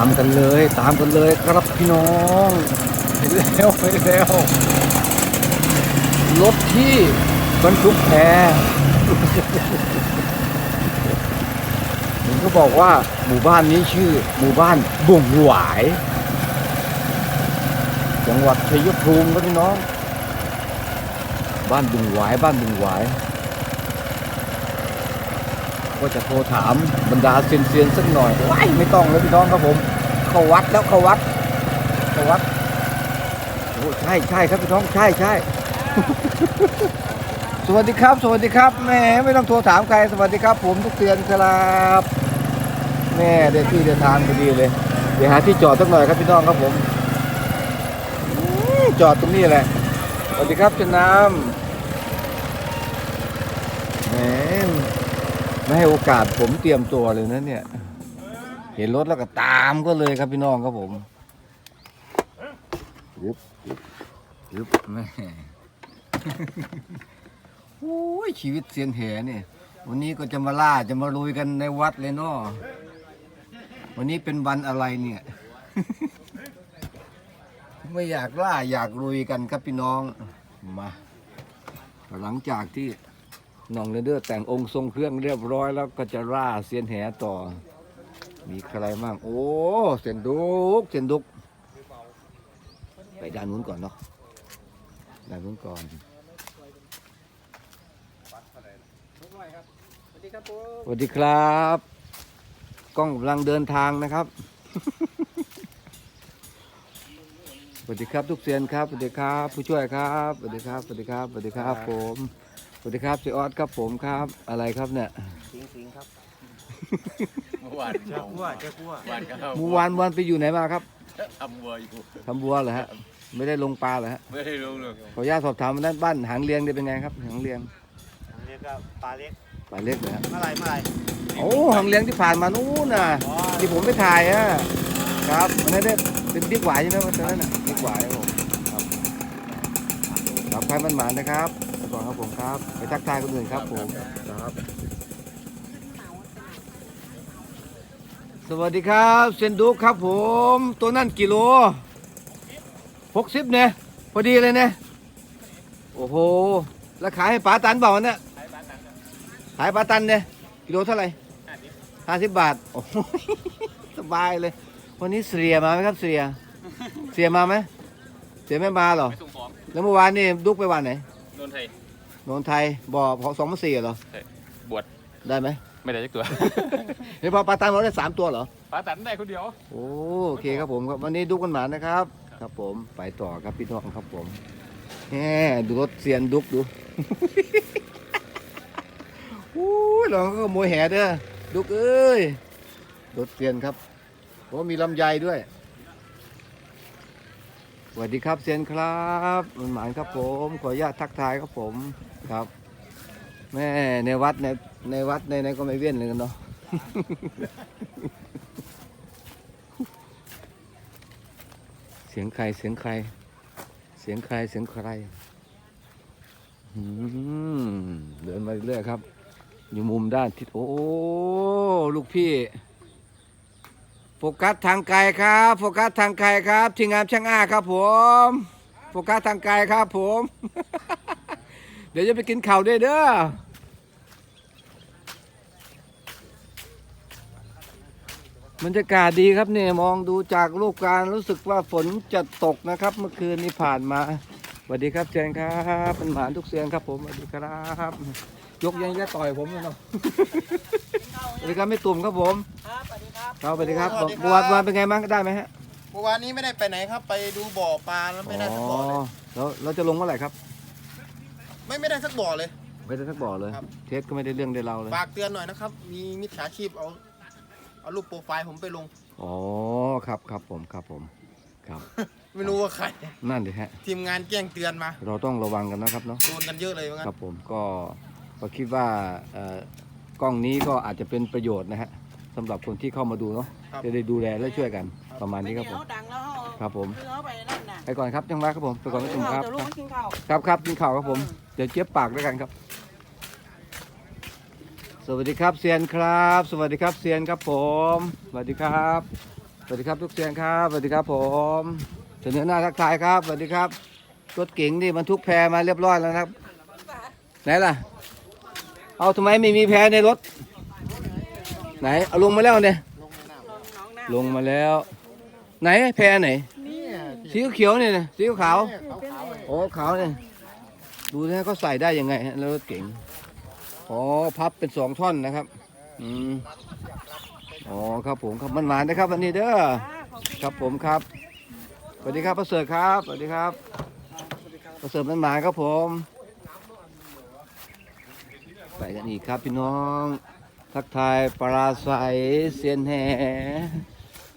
ามกันเลย ตามกันเลยครับพี่น้องเห็นแล้วเห็นแล้วรถที่บรรทุกแพผมก็บอกว่าหมู่บ้านนี้ชื่อ หมู่บ้านบุ่งหวาย จังหวัดชัยภูมิครับพี่น้อง บ้านบุ่งหวาย บ้านบุ่งหวายก็จะโทรถามบรรดาเซียนๆสักหน่อยว้ายไม่ต้องแล้วพี่น้องครับผม เขาวัดแล้วเขาวัดเขาวัดโอ้ใช่ใช่ครับพี่น้องใช่ใช่สวัสดีครับ สวัสดีครับแม่ไม่ต้องโทรถามใครสวัสดีครับ ผมทุกเตือนครับแม่เดี๋ยวที่เดินทางพอดีเลย เดี๋ยวหาที่จอดสักหน่อยครับพี่น้องครับผมจอดตรงนี้แหละสวัสดีครับเจ้าน้ำแหมไม่ให้โอกาสผมเตรียมตัวเลยนะเนี่ย เห็นรถแล้วก็ตามก็เลยครับพี่น้องครับผมยึบยึบยึบแม่โอ้ยชีวิตเซียนแหเนี่ยวันนี้ก็จะมาล่าจะมาลุยกันในวัดเลยเนาะวันนี้เป็นวันอะไรเนี่ย ไม่อยากล่าอยากลุยกันครับพี่น้องมาหลังจากที่น้องเรนเดอร์แต่งองค์ทรงเครื่องเรียบร้อยแล้วก็จะล่าเซียนแหต่อ มีใครบ้างโอ้เซียนดุกเซียนดุก ไปด้านนู้นก่อนเนาะด้านนู้นก่อนสวัสดีครับ กล้องกำลังเดินทางนะครับ สวัสดีครับทุกเซียนครับ สวัสดีครับ ผู้ช่วยครับ สวัสดีครับ สวัสดีครับ สวัสดีครับผม สวัสดีครับเจออสครับผมครับ อะไรครับเนี่ย สิงสิงครับเมื่อ วานเจ้าขั้วเจ้าขั้ววันก็เมื่อวานวันไปอยู่ไหนมาครับทำวัวอยู่ทำบัวเหรอฮะไม่ได้ลงปลาเหรอฮะไม่ได้รู้เลยขออนุญาตสอบถามวันนั้นบ้านหางเลียงเนี่ยเป็นไงครับหางเลียงเรียกว่าปลาเล็กปลาเล็กเหรอฮะเมื่อไหรเมื่อไหรโอ้หางเลียงที่ผ่านมานู้นน่ะอ๋อที่ผมไปถ่ายอะครับวันนั้นได้เป็นบิ๊กหวายใช่ไหมวันนั้นน่ะบิ๊กหวายครับผมครับครับใครมันหมานนะครับไปก่อนครับผมครับไปทักทายคนอื่นครับผมครับ สวัสดีครับเซนดุกครับผม ตัวนั่นกิโลหกสิบเนี่ยพอดีเลยเนี่ยโอ้โห แล้วขายให้ป๋าตันเปล่าวันเนี่ยขายป๋าตันเนี่ยกิโลเท่าไหร่ห้าสิบบาทโอ้โหสบายเลย วันนี้เสียมาไหมครับเสียเสียมาไหมเสียไม่มาเหรอไปส่งของแล้วเมื่อวานนี่ดุกไปวันไหนนนไทยนนทไทยบ่อของสองพันสี่เหรอบวชได้ไหม ไม่ได้จักตัวเฮ้ยพอปลาตันเราได้สามตัวเหรอป้าตันได้คนเดียว โอ้โอเคครับผมครับวันนี้ดุกกันหมานะครับ ครับผมไปต่อครับพี่น้องครับผมแหมดูรถเซียนดุกดู อู้ยลองก็ขโมยแห่เด้อดุกเอ้ยรถเซียนครับโอ้มีลำไยด้วยสวัสดีครับเซียนครับมันหมานครับผม ขออนุญาตทักทายครับผมครับแม่ในวัดใน ในวัดในในก็ไม่เว้นเลยกันเนาะเสียงใครเสียงใคร เสียงใครเสียงใครเดินมาเรื่อยครับ อยู่มุมด้านทิศโอ้ลูกพี่ โฟกัสทางไกลครับ โฟกัสทางไกลครับทีมงานช่างอ้าครับ ผม โฟกัสทางไกลครับ ผม เดี๋ยวจะไปกินข้าวด้วยเด้อ บรรยากาศดีครับเนี่ยมองดูจากรูปการรู้สึกว่าฝนจะตกนะครับ เมื่อคืนนี้ผ่านมาสวัสดีครับเจนครับเป็นหมานทุกเสียงครับผมสวัสดีครับ ยกยังจะต่อยผมเลยเนาะสวัสดีครับไม่ตุ่มครับผมครับสวัสดีครับครับสวัสดีครับสวัสดีครับเมื่อวานวันเป็นไงบ้างได้ไหมฮะเมื่อวานนี้ไม่ได้ไปไหนครับไปดูบ่อปลาแล้วไม่ได้สักบ่อเลยแล้วเราจะลงเมื่อไหร่ครับ ไม่ไม่ได้สักบ่อเลย ไม่ได้สักบ่อเลยครับเทสก็ไม่ได้เรื่องได้เราเลยฝากเตือนหน่อยนะครับ มีมิจฉาชีพเอา เอารูปโปรไฟล์ผมไปลง อ๋อครับครับผมครับผมครับไม่รู้ว่าใคร นั่นดิฮะ ทีมงานแจ้งเตือนมา เราต้องระวังกันนะครับเนาะโดนกันเยอะเลยว่างั้นครับผมก็ก็คิดว่าเอ่อกล้องนี้ก็อาจจะเป็นประโยชน์นะฮะสำหรับคนที่เข้ามาดูเนาะครับจะได้ดูแลและช่วยกันประมาณนี้ครับผมไม่ดังแล้วเขาครับผม คือเขาไปนั่นน่ะไปก่อนครับจังหวะครับผมไปก่อนไม่ตุ่มครับเดี๋ยวลูกมากินข้าว ครับครับกินข้าวครับผม เดี๋ยวเจี๊ยบปากด้วยกันครับ สวัสดีครับเซียนครับ สวัสดีครับเซียนครับผม สวัสดีครับวัสดีครับทุกเสียงครับ สวัสดีครับผมเสนอหน้าทักทายครับ สวัสดีครับ รถเก๋งนี่บรรทุกแพมาเรียบร้อยแล้วนะครับ ไหนล่ะ เอาทำไมไม่มีแพในรถ ไหน เอาลงมาแล้วเนี่ย ลงมาแล้ว ไหนแพไหนเนี่ยสีเขียวเนี่ยนะสีขาวขาวๆโอ้ขาวเนี่ย ดูนะเขาใส่ได้ยังไงฮะแล้วรถเก๋ง อ๋อพับเป็นสองท่อนนะครับ อืมอ๋อครับผมครับมันหวานนะครับวันนี้เด้อครับผมครับสวัสดีครับประเสริฐครับสวัสดีครับประเสริฐมันหวานครับผม ไปกันอีกครับพี่น้อง ทักทายปราศัยเซียนแห่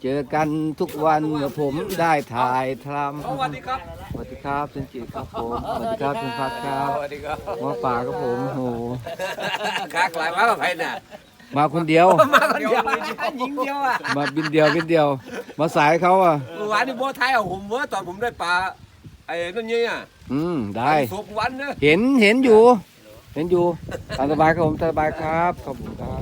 เจอกันทุกวันเมื่อผมได้ถ่ายทำสวัสดีครับสวัสดีครับเซนจิครับผมสวัสดีครับเซนพักครับสวัสดีครับหมอป่าครับผมโอ้โหคากหลายมากับใครน่ะมาคนเดียว มาคนเดียวหญิงเดียวอะมาบินเดียวบินเดียว มาสายเขาอะเมื่อวานนี่โบไทยเอาผมเมื่อตอนผมได้ปลาไอ้นั่นนี่อะอืมได้สุกวันเนอะเห็นเห็นอยู่ เห็นอยู่ตามสบายครับผมตามสบายครับขอบคุณครับ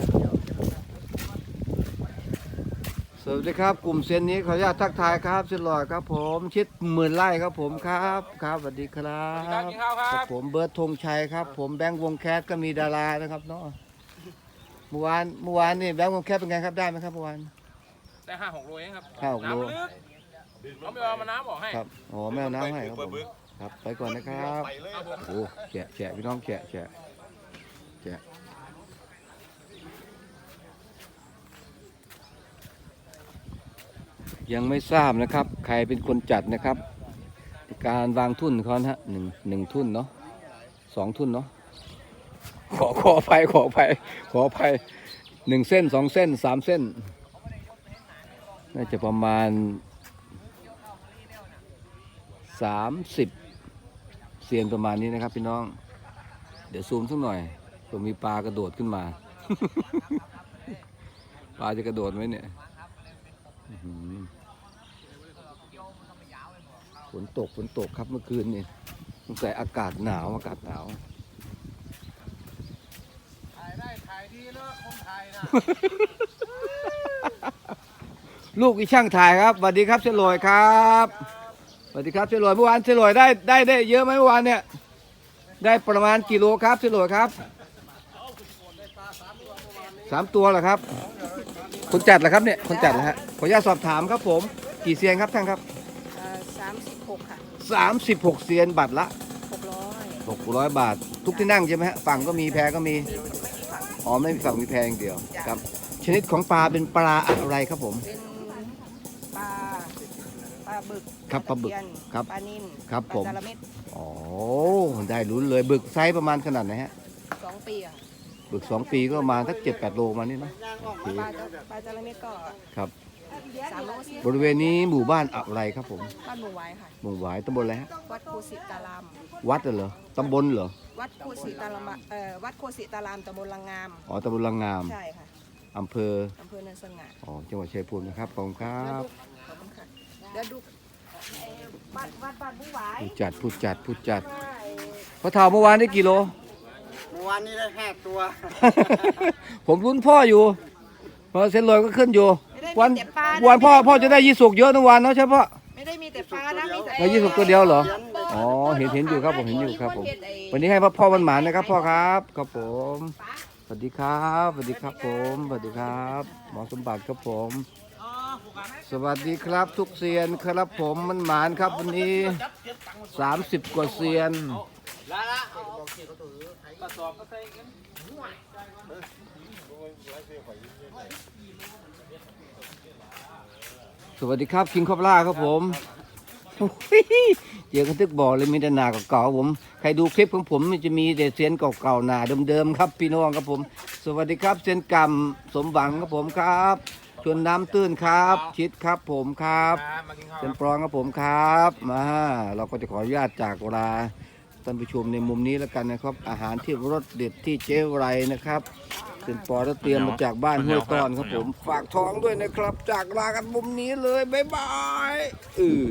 ส วัสดีครับ กลุ่มเซนนี้ขออนุญาตทักทายครับเซนลอยครับ ผมชิดหมื่นไร่ครับผมครับครับสวัสดีครับกินข้าวคครัรับบผมเบิร์ดธงชัยครับ ผมแบงค์วงแคสก็มีดารานะครับเนาะเมื่อวานเมื่อวานนี่แบงค์วงแคสเป็นไงครับได้ไหมครับเมื่อวานได้ห้าหกโลเองครับห้าหกโลน้ำลึกเขาไม่เอามาน้ำบอกให้ครับอ๋อแม่เอาน้ำให้ครับผมครับไปก่อนนะครับครับผมโอ้แฉะแฉะพี่น้องแฉะแฉะแฉะ ยังไม่ทราบนะครับ ใครเป็นคนจัดนะครับ การวางทุ่นเขานะฮะหนึ่งหนึ่งทุ่นเนาะสองทุ่นเนาะขอขออภัยขออภัยขออภัยหนึ่งเส้นสองเส้นสามเส้น น่าจะประมาณสามสิบเซียนประมาณนี้นะครับพี่น้อง เดี๋ยวซูมสักหน่อยผื่อมีปลากระโดดขึ้นมา ปลาจะกระโดดไหมเนี่ย ฝนตกฝนตกครับเมื่อคืนนี่สงสัยอากาศหนาวอากาศหนาวถ่ายได้ถ่ายดีแล้วคงถ่ายนะลูกอีช่างถ่ายครับสวัสดีครับเฉลอยครับสวัสดีครับเฉลอยเมื่อวานเฉลอยได้ได้ได้เยอะไหมเมื่อวานเนี่ย ได้ประมาณกี่โลครับเฉลอยครับสามตัวเหรอครับ คนจัดเหรอครับเนี่ยคนจัดเหรอฮะขออนุญาตสอบถามครับผมกี่เซียนครับท่านครับสามสิบหกค่ะสามสิบหกเซียนบัตรละ หกร้อยหกร้อยบาท ทุกที่นั่งใช่ไหมฮะฝั่งก็มีแพก็มีอ๋อไม่มีฝั่งมีแพอย่างเดียวครับ ชนิดของปลาเป็นปลาอะไรครับผม เป็นปลาปลาบึกครับปลาบึกตะเพียนครับปลานินครับปผลามจาระเม็ดอ๋อได้ลุ้นเลยบึกไซส์ประมาณขนาดไหนฮะสองปีอะ บึกสองปีก็ประมาณสักเจ็ดแปดโลมานี่เนอะโอเคปลาจะปลาจาระเม็ดก็ครับ สามโลสี่บริเวณนี้หมู่บ้านอะไรครับผม บ้านหมู่ไว้ค่ะ หมู่หวายตำบลอะไรฮะ วัดโคสิตาราม วัดเหรอ ตำบลเหรอ วัดโคสิตารามเอ่อวัดโคสิตารามตำบลลังงาม อ๋อ ตำบลลังงาม ใช่ค่ะอำเภอ อำเภอเนินสง่าอ๋อ จังหวัดชัยภูมินะครับ ขอบคุณครับขอบคุณค่ะเดี๋ยวดูวัดวัดบ้านหมู่ไว้ผู้จัดผู้จัดผู้จัดพระเท่าเมื่อวานได้กี่โลเมื่อ วานนี้ได้ห้าตัว ผมรุ้นพ่ออยู่เพราะเส้นลอยก็ขึ้นอยู่ไม่ได้วันมีแต่ปลาวันพ่อพ่อจะได้ยี่สุกเยอะทั้งวันเนาะใช่ปะ ไม่ได้มีแต่ปลานะมีแต่แล้วยี่สุกตัวเดียวเหรอ อ๋อเห็นเห็นอยู่ครับผมเห็นอยู่ครับผมวันนี้ให้พ่อพ่อมันหมานนะครับพ่อครับครับผมสวัสดีครับสวัสดีครับผมสวัสดีครับหมอสมบัติครับผม สวัสดีครับทุกเซียนครับผมมันหมานครับวันนี้ 30 กว่าเซียน สวัสดีครับคิงคอบล่าครับผมโอ้ยเจอกันทึกบอกเลยมีแต่หนาเก่าๆผมใครดูคลิปของผมมันจะมีแต่เซียนเก่าๆหนาเดิมๆครับพี่น้องครับผม สวัสดีครับเซียนกำสมหวังครับผมครับชวนน้ำตื้นครับ ชิดครับผมครับมากินข้าวเป็นปรองครับผมครับมาเราก็จะขออนุญาตจากเวลา ท่านผู้ชมในมุมนี้แล้วกันนะครับ อาหารที่รสเด็ดที่เจ๊ไรนะครับเป็นปอแล้วเตรียมมาจากบ้านห้วยต้อนครับผม ฝากท้องด้วยนะครับ จากลากันมุมนี้เลย บ๊ายบายเออ